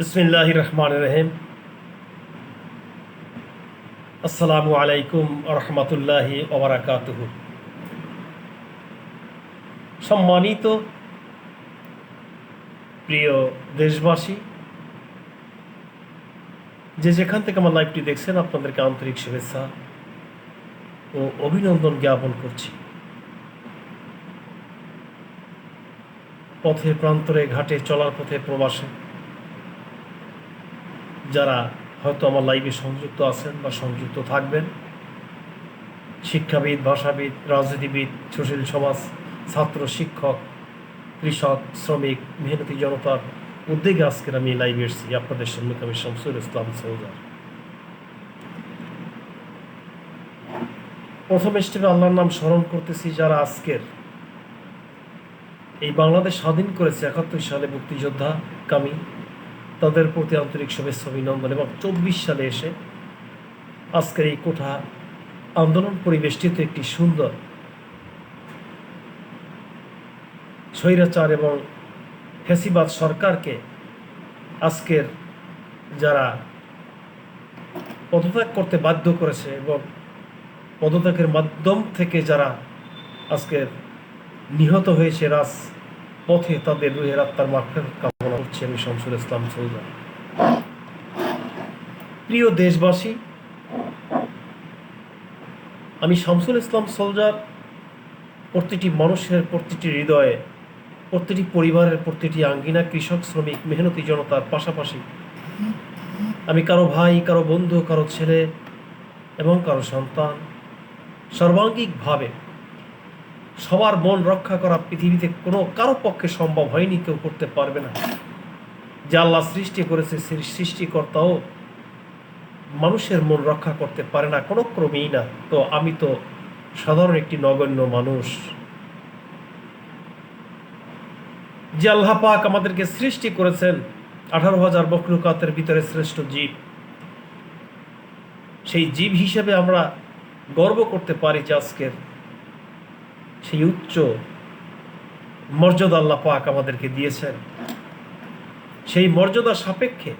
বিসমিল্লাহ রহমান রহিম আসসালামু আলাইকুম রহমতুল্লাহি ওবরাকাতুহু সম্মানিত প্রিয় দেশবাসী, যে যেখান থেকে আমার লাইভটি দেখছেন, আপনাদেরকে আন্তরিক শুভেচ্ছা ও অভিনন্দন জ্ঞাপন করছি। পথে, প্রান্তরে, ঘাটে, চলার পথে, প্রবাসে যারা হয়তো আমার লাইভে সংযুক্ত আছেন বা সংযুক্ত থাকবেন, শিক্ষাবিদ, ভাষাবিদ, রাজনীতিবিদ, সুশীল সমাজ, ছাত্র, শিক্ষক, কৃষক, শ্রমিক, মেহনতি জনতার উদ্যোগে আজকের আমি লাইভে এসেছি আপনাদের সম্মুখে আমি শামসুল ইসলাম সৌদার। প্রথম স্টেপে আল্লাহর নাম স্মরণ করতেছি যারা আজকের এই বাংলাদেশ স্বাধীন করেছে একাত্তর সালে মুক্তিযোদ্ধা কামি তাদের প্রতি আন্তরিক শুভেচ্ছা, অভিনন্দন এবং চব্বিশ সালে এসে আজকের এই কোঠা আন্দোলন পরিবেষ্টিত একটি সুন্দর স্বৈরাচার এবং ফেসিবাদ সরকারকে আজকের যারা পদত্যাগ করতে বাধ্য করেছে এবং পদত্যাগের মাধ্যম থেকে যারা আজকের নিহত হয়েছে রাজ পথে তাদের রুহের আত্মার মাফের কামনা করছি আমি শামসুল ইসলাম সৌদা প্রিয় দেশবাসী, আমি শামসুল ইসলাম সোলজার প্রতিটি মানুষের প্রতিটি হৃদয়ে, প্রতিটি পরিবারের প্রতিটি আঙ্গিনা, কৃষক, শ্রমিক, মেহনতি জনতার পাশাপাশি আমি কারও ভাই, কারও বন্ধু, কারও ছেলে এবং কারও সন্তান সর্বাঙ্গিকভাবে সবার মন রক্ষা করা পৃথিবীতে কোনো কারও পক্ষে সম্ভব হয়নি, কেউ করতে পারবে না। যে আল্লাহ সৃষ্টি করেছে সৃষ্টিকর্তাও মানুষের মন রক্ষা করতে পারে না, কোনো ক্রমেই না। তো আমি তো সাধারণ একটি নগণ্য মানুষ। যে আল্লাহ পাক আমাদেরকে সৃষ্টি করেছেন, আঠারো হাজার বকলুকাতের ভিতরে শ্রেষ্ঠ জীব। সেই জীব হিসেবে আমরা গর্ব করতে পারি যে আজকের সেই উচ্চ মর্যাদা আল্লাহ পাক আমাদেরকে দিয়েছেন। সেই মর্যাদা সাপেক্ষে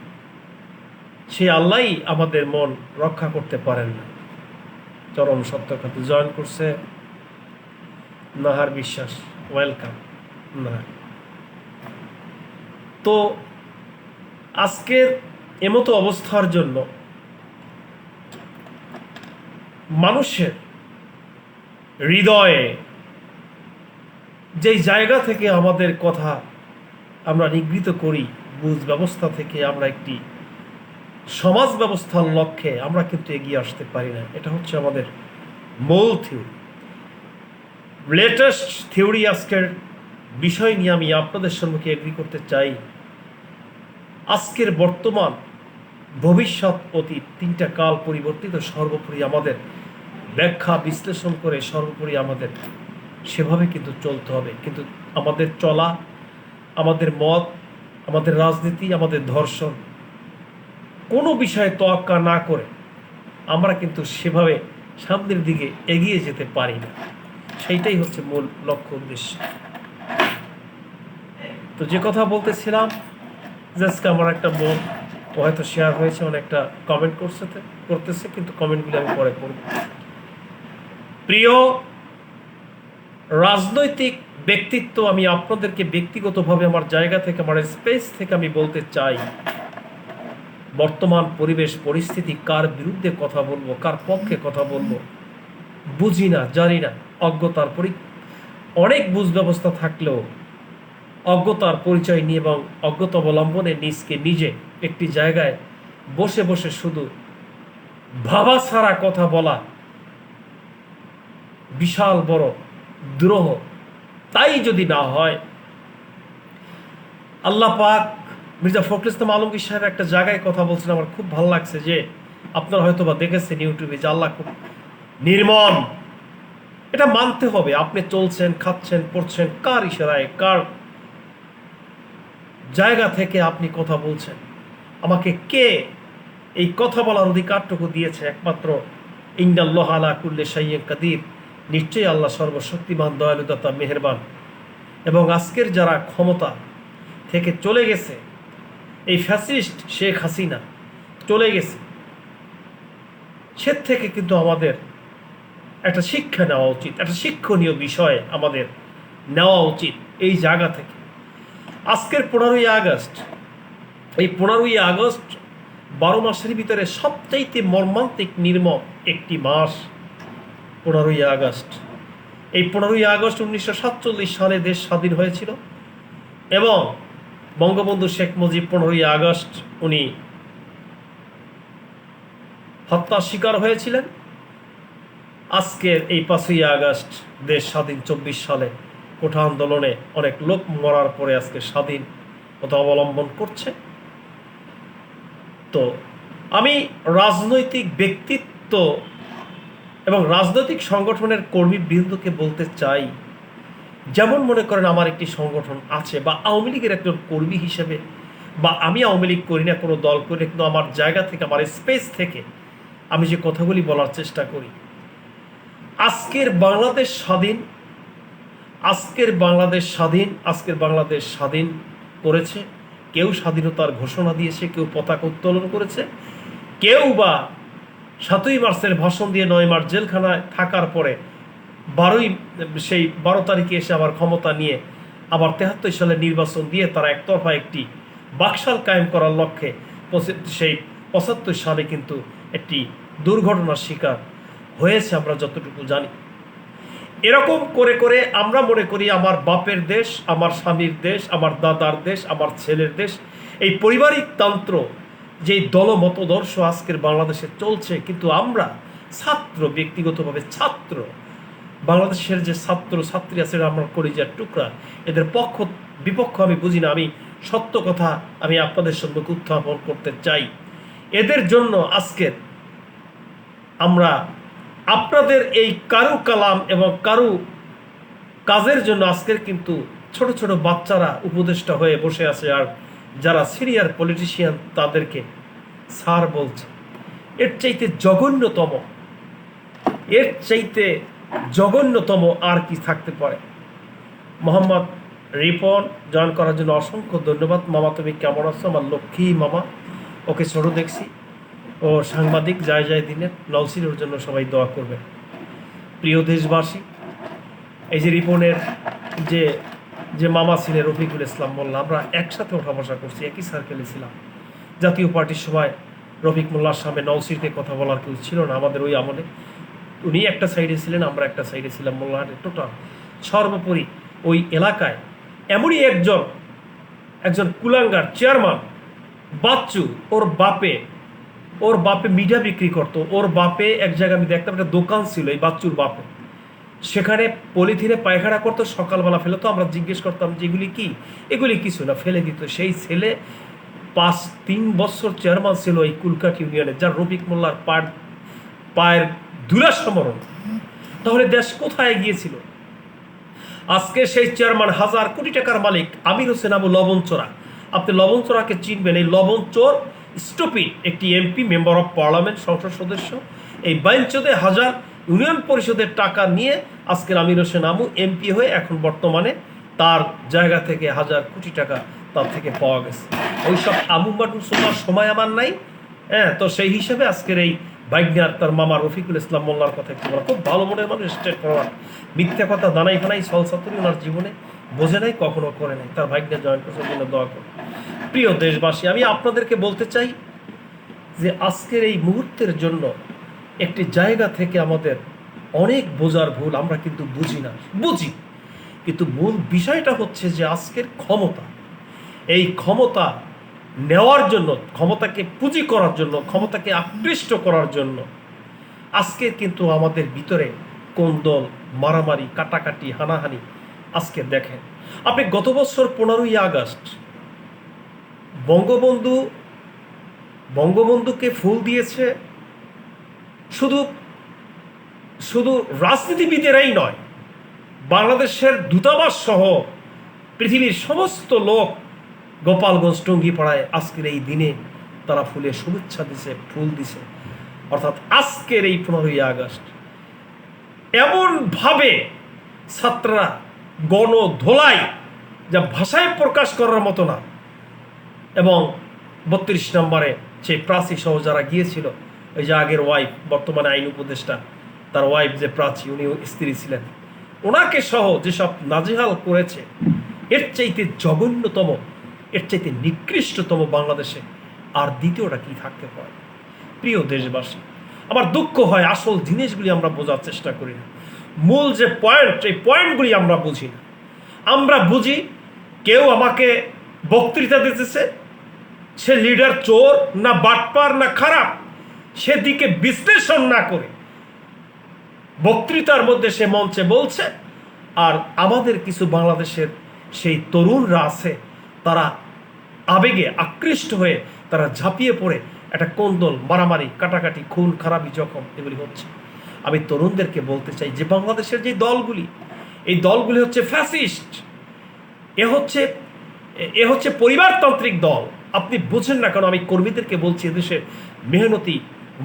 সেই আল্লাহই আমাদের মন রক্ষা করতে পারেন না। চরম সত্য খাতে জয়েন করছে নাহার বিশ্বাস। ওয়েলকাম, নাহার। তো আজকের এমতো অবস্থার জন্য মানুষের হৃদয়ে যেই জায়গা থেকে আমাদের কথা আমরা নিগৃহীত করি বুঝ ব্যবস্থা থেকে আমরা একটি সমাজ ব্যবস্থার লক্ষ্যে আমরা কিন্তু এগিয়ে আসতে পারি না। এটা হচ্ছে আমাদের মূল থিওরি লেটেস্ট থিওরি আজকের বিষয় নিয়ে আমি আপনাদের সম্মুখে এগ্রি করতে চাই। আজকের বর্তমান ভবিষ্যৎ অতীত তিনটা কাল পরিবর্তিত, সর্বোপরি আমাদের ব্যাখ্যা, বিশ্লেষণ করে সর্বোপরি আমাদের সেভাবে কিন্তু চলতে হবে। কিন্তু আমাদের চলা, আমাদের মত আমাদের রাজনীতি, আমাদের ধর্ষণ, কোনো বিষয়ে তোয়াক্কা না করে আমরা কিন্তু সেভাবে সামনের দিকে এগিয়ে যেতে পারি না। সেইটাই হচ্ছে মূল লক্ষ্য, উদ্দেশ্য। তো যে কথা বলতেছিলাম আজকে আমার একটা মন হয়তো শেয়ার হয়েছে অনেকটা কমেন্ট করছে করতেছে, কিন্তু কমেন্টগুলি আমি পরে করব। প্রিয়, রাজনৈতিক ব্যক্তিত্ব আমি আপনাদেরকে ব্যক্তিগতভাবে আমার জায়গা থেকে, আমার স্পেস থেকে আমি বলতে চাই, বর্তমান পরিবেশ পরিস্থিতি কার বিরুদ্ধে কথা বলব, কার পক্ষে কথা বলব, বুঝি না, জানি না, অজ্ঞতার পরি, অনেক বুঝ ব্যবস্থা থাকলেও অজ্ঞতার পরিচয় নিয়ে এবং অজ্ঞতা অবলম্বনে নিজকে, নিজে একটি জায়গায় বসে বসে শুধু ভাবা ছাড়া কথা বলা বিশাল বড়, দ্রোহ তাই যদি না হয়, আল্লাহ পাক মির্জা ফখরুল ইসলাম আলমগীর সাহেব একটা জায়গায় কথা বলছেন, আমার খুব ভালো লাগছে যে আপনারা হয়তো বা দেখেছেন ইউটিউবে যে আল্লাহ খুব নির্মম। এটা মানতে হবে, আপনি চলছেন, খাচ্ছেন, পড়ছেন, কার ইশারায়, কার জায়গা থেকে আপনি কথা বলছেন? আমাকে কে এই কথা বলার অধিকারটুকু দিয়েছে একমাত্র ইন্দাল্লাহ আলা কুল্লে সাইয়ে কাদির। নিশ্চয়ই আল্লাহ সর্বশক্তিমান, দয়ালুদাতা, মেহেরবান। এবং আজকের যারা ক্ষমতা থেকে চলে গেছে, এই ফ্যাসিস্ট শেখ হাসিনা চলে গেছে, সে থেকে কিন্তু আমাদের একটা শিক্ষা নেওয়া উচিত, একটা শিক্ষণীয় বিষয় আমাদের নেওয়া উচিত এই জায়গা থেকে। আজকের পনেরোই আগস্ট, এই পনেরোই আগস্ট বারো মাসের ভিতরে সবচাইতে মর্মান্তিক, নির্মম একটি মাস। পনেরোই আগস্ট। এই পনেরোই আগস্ট উনিশশো সাতচল্লিশ সালে দেশ স্বাধীন হয়েছিল এবং বঙ্গবন্ধু শেখ মুজিব পনেরোই আগস্ট উনি হত্যার শিকার হয়েছিলেন। আজকের এই পাঁচই আগস্ট দেশ স্বাধীন চব্বিশ সালে কোঠা আন্দোলনে অনেক লোক মরার পরে আজকে স্বাধীন কথা অবলম্বন করছে। তো আমি রাজনৈতিক ব্যক্তিত্ব এবং রাজনৈতিক সংগঠনের কর্মীবৃন্দকে বলতে চাই, যেমন মনে করেন আমার একটি সংগঠন আছে বা আওয়ামী লীগের একজন কর্মী হিসেবে, বা আমি আওয়ামী লীগ করি না, কোনো দল করি কিন্তু আমার জায়গা থেকে, আমার স্পেস থেকে আমি যে কথাগুলি বলার চেষ্টা করি। আজকের বাংলাদেশ স্বাধীন, আজকের বাংলাদেশ স্বাধীন, আজকের বাংলাদেশ স্বাধীন করেছে। কেউ স্বাধীনতার ঘোষণা দিয়েছে, কেউ পতাকা উত্তোলন করেছে, কেউ বা সাতই মার্চের ভাষণ দিয়ে নয় মার্চ জেলখানায় থাকার পরে বারোই, সেই বারো তারিখে এসে আবার ক্ষমতা নিয়ে আবার তেহাত্তর সালে নির্বাচন দিয়ে তারা একতরফা একটি বাকশাল কায়েম করার লক্ষ্যে সেই পঁচাত্তর সালে কিন্তু একটি দুর্ঘটনার শিকার হয়েছে আমরা যতটুকু জানি। এরকম করে করে আমরা মনে করি আমার বাপের দেশ, আমার স্বামীর দেশ, আমার দাদার দেশ, আমার ছেলের দেশ, এই পারিবারিক তন্ত্র যেই দলমতদর্শ আজকের বাংলাদেশে চলছে, কিন্তু আমরা ছাত্র, ব্যক্তিগতভাবে ছাত্র, বাংলাদেশের যে ছাত্র, ছাত্রী আছে আমার কলিজার টুকরা, এদের পক্ষ, বিপক্ষ আমি বুঝি না, আমি সত্য কথা আমি আপনাদের সম্মুখে উত্থাপন করতে চাই। এদের জন্য আজকের আমরা আপনাদের এই কারু কালাম এবং কারু কাজের জন্য আজকের কিন্তু ছোট ছোট বাচ্চারা উপদেষ্টা হয়ে বসে আছে আর যারা সিনিয়র পলিটিশিয়ান তাদেরকে স্যার বলছে, এর চাইতে জঘন্যতম, এর চাইতে জঘন্যতম আর কি থাকতে পারে? মোহাম্মদ রিপন জয়েন করার জন্য অসংখ্য ধন্যবাদ। মামা, তুমি কেমন আছো? আমার লক্ষ্মী মামা, ওকে ছোট দেখছি। ও সাংবাদিক, যায় যায় দিনের নলসির জন্য সবাই দোয়া করবে প্রিয় দেশবাসী, এই যে রিপনের যে যে মামা ছিলেন রফিকুল ইসলাম মোল্লা, আমরা একসাথে ওঠা বসা করছি, একই সার্কেলে ছিলাম। জাতীয় পার্টির সময় রফিক মোল্লার সামনে নলসিরতে কথা বলার কেউ ছিল না আমাদের ওই আমলে। উনি একটা সাইডে ছিলেন, আমরা একটা সাইডে ছিলাম মোল্লাহাটের টোটাল সর্বোপরি ওই এলাকায় এমনই একজন একজন কুলাঙ্গার চেয়ারম্যান বাচ্চু, ওর বাপে ওর বাপে মিঠা বিক্রি করতো, ওর বাপে এক জায়গায় আমি দেখতাম, একটা দোকান ছিল এই বাচ্চুর বাপে। সেখানে পলিথিনে পায়খানা করতো, সকালবেলা ফেলে তো আমরা জিজ্ঞেস করতাম, যে এগুলি কি? এগুলি কিছু না, ফেলে দিত। সেই ছেলে পাঁচ, তিন বছর চেয়ারম্যান ছিল এই কুলকাট ইউনিয়নে, যার রফিক মোল্লার পায়ের পায়ের দুলা সমরণ তাহলে দেশ কোথায় গিয়েছিল? আজকে সেই চেয়ারম্যান হাজার কোটি টাকার মালিক আমির হোসেন আবু লবণচোরা আপনি লবণচোরাকে চিনবেন, এই লবণচোর স্টুপিড একটি এমপি, মেম্বার অফ পার্লামেন্ট সংসদ সদস্য। এই বাইঞ্চদে হাজার ইউনিয়ন পরিষদের টাকা নিয়ে আজকের আমির হোসেন আমু এমপি হয়ে এখন বর্তমানে তার জায়গা থেকে হাজার কোটি টাকা তার থেকে পাওয়া গেছে। ওই ওইসব আমু বাটু শোনার সময় আমার নাই। হ্যাঁ তো সেই হিসেবে আজকের এই বাইকনার তার মামা রফিকুল ইসলাম মোল্লার কথা একটু বলা। খুব ভালো মনের মানুষ স্টেট ফরওয়ার্ড। মিথ্যা কথা দানাই ফানাই, সলসাতুরি ওনার জীবনে বোঝে নাই, কখনো করে নাই। তার ভাগ্যে জয়েন করছে জন্য দোয়া করে প্রিয় দেশবাসী, আমি আপনাদেরকে বলতে চাই যে আজকের এই মুহূর্তের জন্য একটি জায়গা থেকে আমাদের অনেক বোঝার ভুল আমরা কিন্তু বুঝি না। বুঝি। কিন্তু মূল বিষয়টা হচ্ছে যে আজকের ক্ষমতা, এই ক্ষমতা নেওয়ার জন্য, ক্ষমতাকে পুঁজি করার জন্য, ক্ষমতাকে আকৃষ্ট করার জন্য আজকে কিন্তু আমাদের ভিতরে কোন্দল, মারামারি, কাটাকাটি, হানাহানি আজকে দেখেন। আপনি গত বছর পনেরোই আগস্ট বঙ্গবন্ধু, বঙ্গবন্ধুকে ফুল দিয়েছে শুধু শুধু রাজনীতিবিদেরাই নয়, বাংলাদেশের দূতাবাস সহ পৃথিবীর সমস্ত লোক গোপালগঞ্জ টঙ্গিপাড়ায় আজকের এই দিনে তারা ফুলে শুভেচ্ছা দিছে, ফুল দিছে। অর্থাৎ আজকের এই পনেরোই আগস্ট এমনভাবে ছাত্ররা গণ ধোলাই যা ভাষায় প্রকাশ করার মতো না। এবং বত্রিশ নম্বরে সেই প্রাচী সহ যারা গিয়েছিল ওই যে আগের ওয়াইফ বর্তমানে আইন উপদেষ্টা, তার ওয়াইফ যে প্রাচী, উনি স্ত্রী ছিলেন। ওনাকে সহ যেসব নাজেহাল করেছে, এর চাইতে জঘন্যতম, এর চাইতে নিকৃষ্টতম বাংলাদেশে আর দ্বিতীয়টা কি থাকতে পারে? প্রিয় দেশবাসী, আমার দুঃখ হয় আসল জিনিসগুলি আমরা বোঝার চেষ্টা করি না। মূল যে পয়েন্ট এই পয়েন্টগুলি আমরা বুঝি না। আমরা বুঝি কেউ আমাকে বক্তৃতা দিতেছে, সে লিডার চোর না বাটপার না খারাপ। সেদিকে বিশ্লেষণ না করে বক্তৃতার মধ্যে সে মঞ্চে বলছে, আর আমাদের কিছু বাংলাদেশের সেই তরুণরা আছে, তারা আবেগে আকৃষ্ট হয়ে তারা ঝাঁপিয়ে পড়ে একটা কোন্দল, মারামারি, কাটাকাটি, খুন, খারাপি, জখম এগুলি হচ্ছে। আমি তরুণদেরকে বলতে চাই, যে বাংলাদেশের যে দলগুলি, এই দলগুলি হচ্ছে ফ্যাসিস্ট, এ হচ্ছে এ হচ্ছে পরিবারতান্ত্রিক দল। আপনি বুঝেন না কেন আমি কর্মীদেরকে বলছি, এদেশের মেহনতি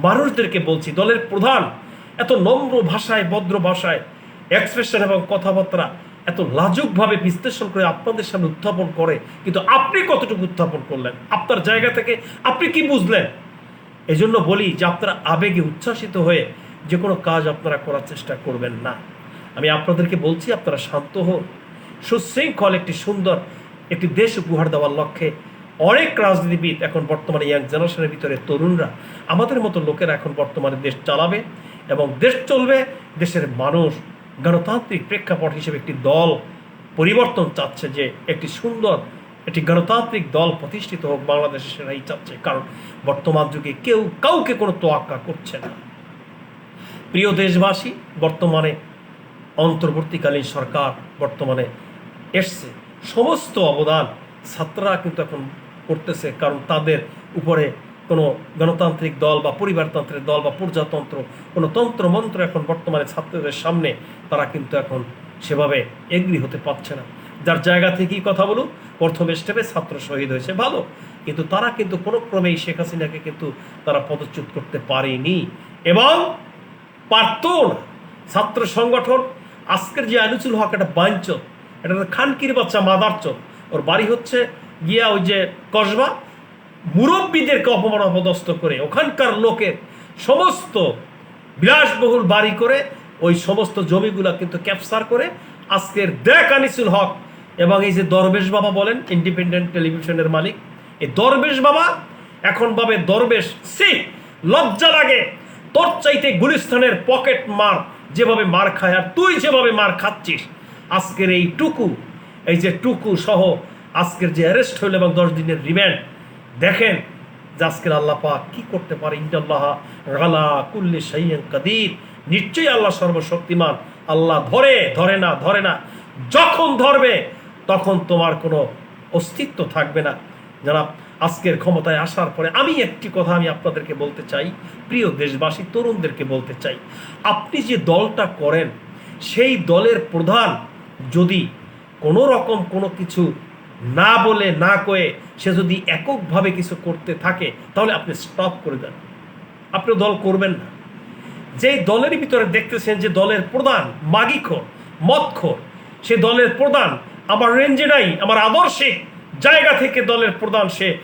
মানুষদেরকে বলছি, দলের প্রধান এত নম্র ভাষায়, ভদ্র ভাষায় এক্সপ্রেশন এবং কথাবার্তা এত লাজুকভাবে বিশ্লেষণ করে আপনাদের সামনে উত্থাপন করে, কিন্তু আপনি কতটুকু উত্থাপন করলেন? আপনার জায়গা থেকে আপনি কি বুঝলেন? এজন্য বলি যে আপনারা আবেগে উচ্ছ্বাসিত হয়ে যে কোনো কাজ আপনারা করার চেষ্টা করবেন না। আমি আপনাদেরকে বলছি, আপনারা শান্ত হন। সুশৃঙ্খল একটি সুন্দর একটি দেশ উপহার দেওয়ার লক্ষ্যে অনেক রাজনীতিবিদ এখন বর্তমানে ইয়াং জেনারেশনের ভিতরে তরুণরা আমাদের মতো লোকেরা এখন বর্তমানে দেশ চালাবে এবং দেশ চলবে, দেশের মানুষ গণতান্ত্রিক প্রেক্ষাপট হিসেবে একটি দল পরিবর্তন চাচ্ছে যে একটি সুন্দর, একটি গণতান্ত্রিক দল প্রতিষ্ঠিত হোক, বাংলাদেশে সেটাই চাচ্ছে। কারণ বর্তমান যুগে কেউ কাউকে কোনো তোয়াক্কা করছে না। প্রিয় দেশবাসী, বর্তমানে অন্তর্বর্তীকালীন সরকার বর্তমানে এসছে। সমস্ত অবদান ছাত্ররা কিন্তু এখন করতেছে, কারণ তাদের উপরে কোনো গণতান্ত্রিক দল বা পরিবারতন্ত্রের দল বা প্রজাতন্ত্র, কোনো তন্ত্র মন্ত্র এখন বর্তমানে ছাত্রদের সামনে, তারা কিন্তু এখন সেভাবে এগ্রি হতে পারছে না। যার জায়গা থেকেই কথা বলুন প্রথম স্টেপে ছাত্র শহীদ হয়েছে, ভালো। কিন্তু তারা কিন্তু কোনো ক্রমেই শেখ হাসিনাকে কিন্তু তারা পদচ্যুত করতে পারেনি। এবং পারতো ছাত্র সংগঠন, আজকের যে আনিসুল হক একটা বাঞ্চত। এটা খানকির বাচ্চা মাদারচত। ওর বাড়ি হচ্ছে গিয়া ওই যে কসবা, মুরব্বীদেরকে অপমান অপদস্থ করে, ওখানকার লোকের সমস্ত বিলাসবহুল বাড়ি করে, ওই সমস্ত জমিগুলা কিন্তু ক্যাপচার করে আজকের দেখ আনিসুল হক এবং এই যে দরবেশ বাবা বলেন ইন্ডিপেন্ডেন্ট টেলিভিশনের মালিক, এই দরবেশ বাবা এখন ভাবে দরবেশ সি লজ্জা লাগে, তোর চাইতে গুলিস্তানের পকেট মার যেভাবে মার খায় আর তুই যেভাবে মার খাচ্ছিস, আজকের এই টুকু, এই যে টুকু সহ আজকের যে অ্যারেস্ট হইল এবং দশ দিনের রিমান্ড দেখেন যে আজকের আল্লাহ পাক কি করতে পারে। ইন্দাল্লাহ গালা কুল্লি সাইয়ান কাদির। নিশ্চয়ই আল্লাহ সর্বশক্তিমান। আল্লাহ ধরে ধরে না ধরে না। যখন ধরবে, তখন তোমার কোনো অস্তিত্ব থাকবে না। যারা আজকের ক্ষমতায় আসার পরে আমি একটি কথা আমি আপনাদেরকে বলতে চাই, প্রিয় দেশবাসী, তরুণদেরকে বলতে চাই। আপনি যে দলটা করেন, সেই দলের প্রধান যদি কোনো রকম কোনো কিছু না বলে, না কয়ে সে যদি এককভাবে কিছু করতে থাকে, তাহলে আপনি স্টপ করে দেন। আপনি দল করবেন না। যেই দলের ভিতরে দেখতেছেন যে দলের প্রধান মাগিখোর, মদখোর, সে দলের প্রধান, আমার রেঞ্জে নাই, আমার আদর্শিক জায়গা থেকে দলের প্রধান সে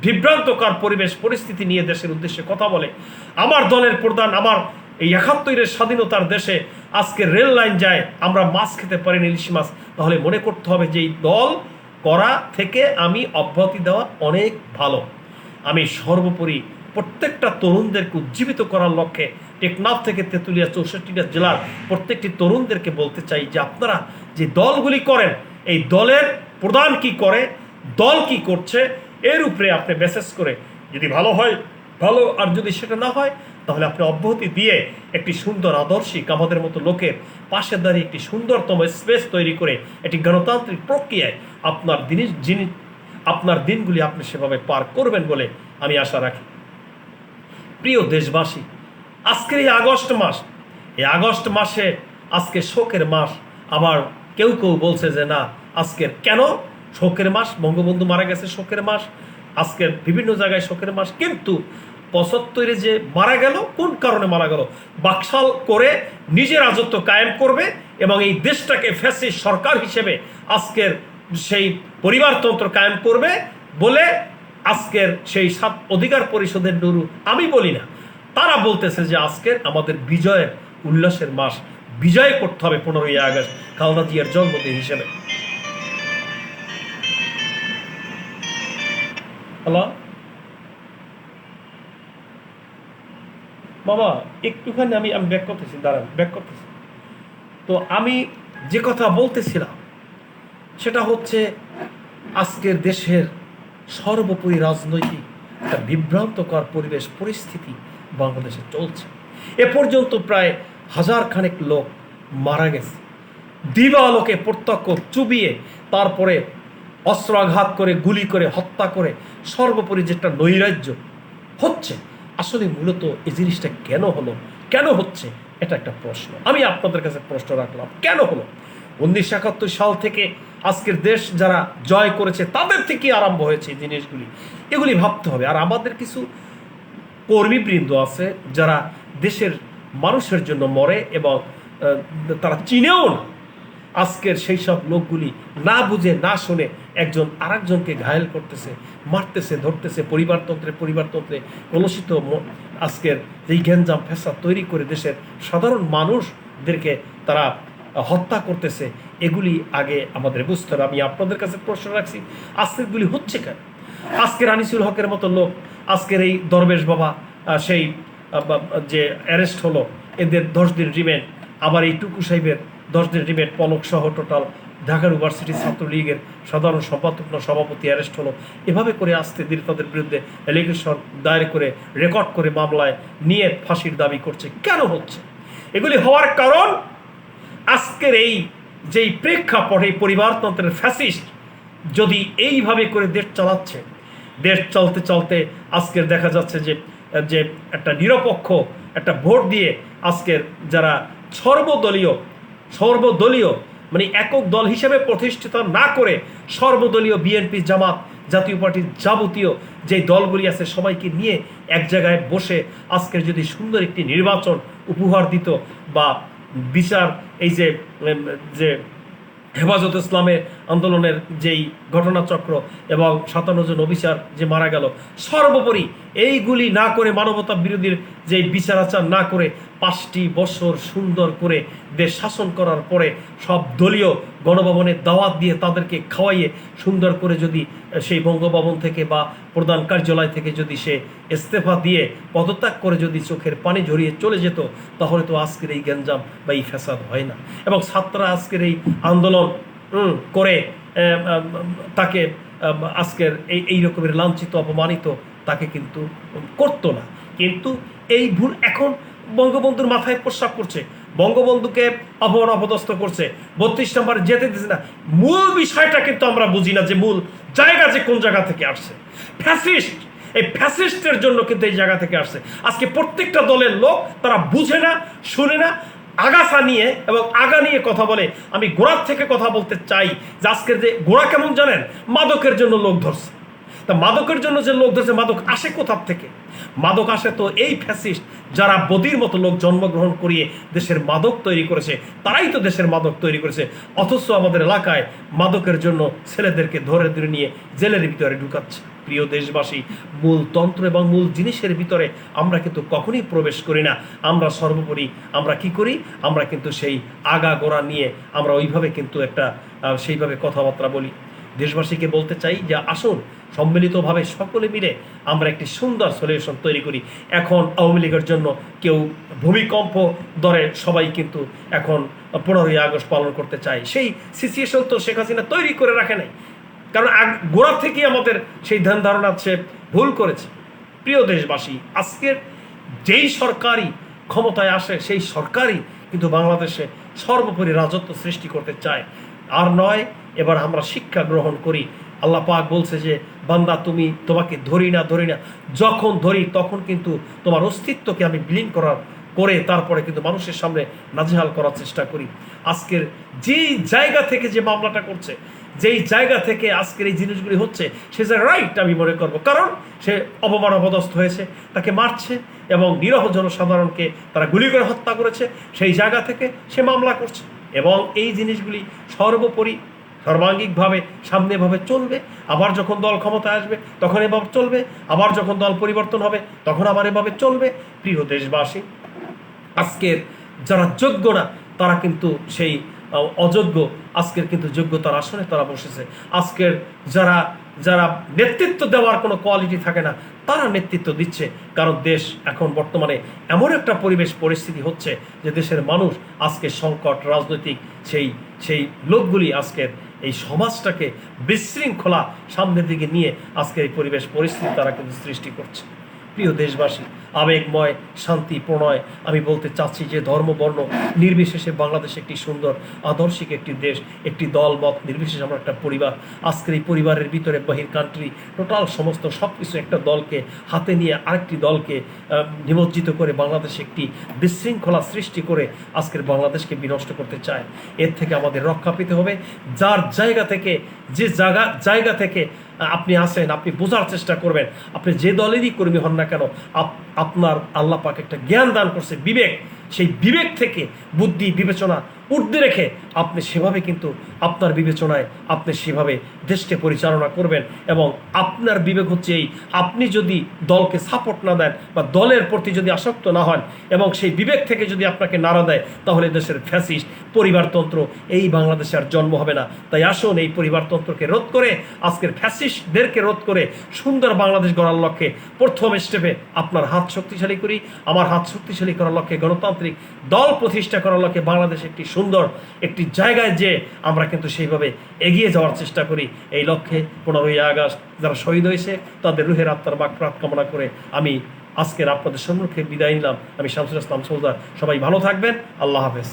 বিভ্রান্তকর পরিবেশ, পরিস্থিতি নিয়ে দেশের উদ্দেশ্যে কথা বলে, আমার দলের প্রধান, আমার এই একাত্তরের স্বাধীনতার দেশে আজকে রেল লাইন যায়, আমরা মাছ খেতে পারিনি ইলিশ মাছ, তাহলে মনে করতে হবে যে এই দল করা থেকে আমি অব্যাহতি দেওয়া অনেক ভালো। আমি সর্বোপরি প্রত্যেকটা তরুণদেরকে উজ্জীবিত করার লক্ষ্যে টেকনাফ থেকে তেঁতুলিয়া চৌষট্টিটা জেলার প্রত্যেকটি তরুণদেরকে বলতে চাই যে আপনারা যে দলগুলি করেন, এই দলের প্রধান কি করে, দল কি করছে, এর উপরে আপনি মেসেজ করে যদি ভালো হয়, ভালো, আর যদি সেটা না হয় তাহলে আপনি অব্যাহতি দিয়ে একটি সুন্দর আদর্শিক, আমাদের মতো লোকের পাশে দাঁড়িয়ে একটি সুন্দরতম স্পেস তৈরি করে একটি গণতান্ত্রিক প্রক্রিয়ায় আপনার জিনিস জিনিস আপনার দিনগুলি আপনি সেভাবে পার করবেন বলে আমি আশা রাখি। প্রিয় দেশবাসী, আজকের এই আগস্ট মাস, এই আগস্ট মাসে আজকে শোকের মাস। আবার কেউ কেউ বলছে যে, না, আজকের কেন? শোকের মাস, বঙ্গবন্ধু মারা গেছে শোকের মাস। আজকের বিভিন্ন জায়গায় শোকের মাস। কিন্তু পঁচাত্তরে যে মারা গেল, কোন কারণে মারা গেল? বাকশাল করে নিজের রাজত্ব কায়েম করবে এবং এই দেশটাকে ফ্যাসিস্ট সরকার হিসেবে আজকের সেই পরিবারতন্ত্র কায়েম করবে বলে আজকের সেই সাত অধিকার পরিষদের নুরু আমি বলি না। তারা বলতেছে যে আজকের আমাদের বিজয়ের উল্লাসের মাস বিজয় করতে হবে পনেরোই আগস্ট, খালদা জিয়ার জন্মদিন হিসেবে। হ্যালো বাবা, একটুখানি আমি আমি ব্যাক করতেছি, দাঁড়ান ব্যাক করতেছি। তো আমি যে কথা বলতেছিলাম, সেটা হচ্ছে আজকের দেশের সর্বোপরি রাজনৈতিক একটা বিভ্রান্তকর পরিবেশ, পরিস্থিতি বাংলাদেশে চলছে। এ পর্যন্ত প্রায় হাজার খানেক লোক মারা গেছে। দিবালোকে প্রত্যক্ষ চুবিয়ে তারপরে অস্ত্রাঘাত করে, গুলি করে, হত্যা করে সর্বোপরি যেটা নৈরাজ্য হচ্ছে আসলে মূলত এই জিনিসটা কেন হলো? কেন হচ্ছে? এটা একটা প্রশ্ন। আমি আপনাদের কাছে প্রশ্ন রাখলাম, কেন হলো? উনিশশো একাত্তর সাল থেকে আজকের দেশ যারা জয় করেছে, তাদের থেকে আরম্ভ হয়েছে এই জিনিসগুলি। এগুলি ভাবতে হবে। আর আমাদের কিছু কর্মীবৃন্দ আছে যারা দেশের মানুষের জন্য মরে এবং তারা চিনেও না। আজকের সেই সব লোকগুলি না বুঝে, না শুনে একজন আরেকজনকে ঘায়েল করতেছে, মারতেছে, ধরতেছে পরিবারতন্ত্রে পরিবারতন্ত্রে কলুষিত আজকের এই গ্যাঞ্জাম ফেসাদ তৈরি করে দেশের সাধারণ মানুষদেরকে তারা হত্যা করতেছে, এগুলি আগে আমাদের বুঝতে হবে। আমি আপনাদের কাছে প্রশ্ন রাখছি, আজকেরগুলি হচ্ছে কেন? আজকের আনিসুল হকের মতো লোক, আজকের এই দরবেশ বাবা সেই যে অ্যারেস্ট হলো, এদের দশ দিন রিমেন্ড আবার এই টুকু সাহেবের দশ রিমেন্ড পলক সহ টোটাল ঢাকা ইউনিভার্সিটি ছাত্রলীগের সাধারণ সম্পাদক সভাপতি অ্যারেস্ট হলো। এভাবে করে আসতে দিন তাদের বিরুদ্ধে অ্যালিগেশন দায়ের করে, রেকর্ড করে মামলায় নিয়ে ফাঁসির দাবি করছে। কেন হচ্ছে? এগুলি হওয়ার কারণ আজকের এই যেই প্রেক্ষাপটে পরিবারতন্ত্রের ফ্যাসিস্ট যদি এইভাবে করে দেশ চালাচ্ছে, দেশ চলতে চলতে আজকের দেখা যাচ্ছে যে যে একটা নিরপেক্ষ একটা ভোট দিয়ে আজকের যারা সর্বদলীয় সর্বদলীয় মানে একক দল হিসেবে প্রতিষ্ঠিত না করে সর্বদলীয় বিএনপি জামাত জাতীয় পার্টির যাবতীয় যে দলগুলি আছে সবাইকে নিয়ে এক জায়গায় বসে আজকের যদি সুন্দর একটি নির্বাচন উপহার দিত বা বিচার, এই যে যে হেফাজত ইসলামের আন্দোলনের যেই ঘটনাচক্র এবং সাতান্ন জন অফিসার যে মারা গেল, সর্বোপরি এইগুলি না করে মানবতা বিরোধীর যে বিচারাচার না করে পাঁচটি বছর সুন্দর করে দেশ শাসন করার পরে সব দলীয় গণভবনের দাওয়াত দিয়ে তাদেরকে খাওয়াইয়ে সুন্দর করে যদি সেই বঙ্গভবন থেকে বা প্রধান কার্যালয় থেকে যদি সে ইস্তেফা দিয়ে, পদত্যাগ করে যদি চোখের পানি ঝরিয়ে চলে যেত, তাহলে তো আজকের এই গ্যাঞ্জাম বা এই ফ্যাসাদ হয় না। এবং ছাত্ররা আজকের এই আন্দোলন করে তাকে আজকের এই এই রকমের লাঞ্ছিত, অপমানিত তাকে কিন্তু করতো না। কিন্তু এই ভুল এখন বঙ্গবন্ধুর মাথায় প্রস্রাব করছে বঙ্গবন্ধুকে অপমান অপদস্থ করছে। বত্রিশ নম্বরে যেতে দিচ্ছে না। মূল বিষয়টা কিন্তু আমরা বুঝি না যে মূল জায়গা যে কোন জায়গা থেকে আসছে। ফ্যাসিস্ট, এই ফ্যাসিস্টের জন্য কিন্তু এই জায়গা থেকে আসছে। আজকে প্রত্যেকটা দলের লোক তারা বুঝে না, শুনে না, আগাছা নিয়ে এবং আগা নিয়ে কথা বলে। আমি গোড়ার থেকে কথা বলতে চাই যে আজকের যে গোড়া কেমন জানেন? মাদকের জন্য লোক ধরছে। তা মাদকের জন্য যে লোক ধরছে, মাদক আসে কোথার থেকে? মাদক আসে তো এই ফ্যাসিস্ট যারা বদির মতো লোক জন্মগ্রহণ করিয়ে দেশের মাদক তৈরি করেছে, তারাই তো দেশের মাদক তৈরি করেছে। অথচ আমাদের এলাকায় মাদকের জন্য ছেলেদেরকে ধরে ধরে নিয়ে জেলের ভিতরে ঢুকাচ্ছে। প্রিয় দেশবাসী, মূল তন্ত্র এবং মূল জিনিসের ভিতরে আমরা কিন্তু কখনই প্রবেশ করি না। আমরা সর্বোপরি আমরা কি করি? আমরা কিন্তু সেই আগা গোড়া নিয়ে আমরা ওইভাবে কিন্তু একটা সেইভাবে কথাবার্তা বলি। দেশবাসীকে বলতে চাই যে আসুন সম্মিলিতভাবে সকলে মিলে আমরা একটি সুন্দর সলিউশন তৈরি করি। এখন আওয়ামী লীগের জন্য কেউ ভূমিকম্প দরে সবাই কিন্তু এখন পনেরোই আগস্ট পালন করতে চায়। সেই সিচুয়েশন তো শেখ হাসিনা তৈরি করে রাখে নাই। কারণ গোড়া থেকেই আমাদের সেই ধ্যান ধারণা সে ভুল করেছে। প্রিয় দেশবাসী, আজকের যেই সরকারই ক্ষমতায় আসে, সেই সরকারই কিন্তু বাংলাদেশে সর্বোপরি রাজত্ব সৃষ্টি করতে চায়। আর নয়, এবার আমরা শিক্ষা গ্রহণ করি। আল্লাহ পাক বলছে যে, বান্দা, তুমি তোমাকে ধরি না ধরি না। যখন ধরি, তখন কিন্তু তোমার অস্তিত্বকে আমি বিলীন করার করে তারপরে কিন্তু মানুষের সামনে নাজেহাল করার চেষ্টা করি। আজকের যেই জায়গা থেকে যে মামলাটা করছে, যেই জায়গা থেকে আজকের এই জিনিসগুলি হচ্ছে, সে যে রাইট আমি মনে করব। কারণ সে অপমান অপদস্থ হয়েছে, তাকে মারছে এবং নিরহ জনসাধারণকে তারা গুলি করে হত্যা করেছে। সেই জায়গা থেকে সে মামলা করছে এবং এই জিনিসগুলি সর্বোপরি সর্বাঙ্গিকভাবে সামনে এভাবে চলবে, আবার যখন দল ক্ষমতায় আসবে, তখন এভাবে চলবে, আবার যখন দল পরিবর্তন হবে, তখন আবার এভাবে চলবে। প্রিয় দেশবাসী, আজকের যারা যোগ্য না, তারা কিন্তু সেই অযোগ্য, আজকের কিন্তু যোগ্যতার আসনে তারা বসেছে। আজকের যারা যারা নেতৃত্ব দেওয়ার কোনো কোয়ালিটি থাকে না, তারা নেতৃত্ব দিচ্ছে, কারণ দেশ এখন বর্তমানে এমন একটা পরিবেশ, পরিস্থিতি হচ্ছে যে দেশের মানুষ আজকে সংকট, রাজনৈতিক সেই সেই লোকগুলি আজকের এই সমাজটাকে বিশৃঙ্খলা সামনের দিকে নিয়ে আজকে এই পরিবেশ পরিস্থিতি তারা কিন্তু সৃষ্টি করছে। প্রিয় দেশবাসী, আবেগময়, শান্তি, প্রণয়। আমি বলতে চাচ্ছি যে ধর্মবর্ণ নির্বিশেষে বাংলাদেশ একটি সুন্দর, আদর্শিক একটি দেশ, একটি দল, মত, নির্বিশেষে আমরা একটা পরিবার। আজকের এই পরিবারের ভিতরে বাহির কান্ট্রি টোটাল সমস্ত সব কিছু একটা দলকে হাতে নিয়ে আরেকটি দলকে নিমজ্জিত করে বাংলাদেশ একটি বিশৃঙ্খলা সৃষ্টি করে আজকের বাংলাদেশকে বিনষ্ট করতে চায়। এর থেকে আমাদের রক্ষা পেতে হবে। যার জায়গা থেকে, যে জায়গা জায়গা থেকে আপনি আছেন, আপনি বোঝার চেষ্টা করবেন। আপনি যে দলেরই কর্মী হন না কেন, আপ- আপনার আল্লাহ একটা জ্ঞান দান করছে বিবেক। সেই বিবেক থেকে বুদ্ধি, বিবেচনা ঊর্ধ্বে রেখে আপনি সেভাবে কিন্তু আপনার বিবেচনায় আপনি সেভাবে দেশকে পরিচালনা করবেন এবং আপনার বিবেক হচ্ছে এই, আপনি যদি দলকে সাপোর্ট না দেন বা দলের প্রতি যদি আসক্ত না হন এবং সেই বিবেক থেকে যদি আপনাকে নাড়া দেয়, তাহলে দেশের ফ্যাসিস্ট, পরিবারতন্ত্র এই বাংলাদেশে আর জন্ম হবে না। তাই আসুন এই পরিবারতন্ত্রকে রোধ করে, আজকের ফ্যাসিস্টদেরকে রোধ করে সুন্দর বাংলাদেশ গড়ার লক্ষ্যে প্রথম স্টেপে আপনার হাত শক্তিশালী করি। আমার হাত শক্তিশালী করার লক্ষ্যে গণতান্ত্রিক দল প্রতিষ্ঠা করার লক্ষ্যে বাংলাদেশ একটি সুন্দর একটি জায়গায় যে আমরা কিন্তু সেইভাবে এগিয়ে যাওয়ার চেষ্টা করি। এই লক্ষ্যে পনেরোই আগস্ট যারা শহীদ হয়েছে, তাদের রুহের আত্মার বাক প্রাত কামনা করে আমি আজকের আপনাদের সম্মুখে বিদায় নিলাম। আমি শামসুল ইসলাম সৌদার সবাই ভালো থাকবেন। আল্লাহ হাফেজ।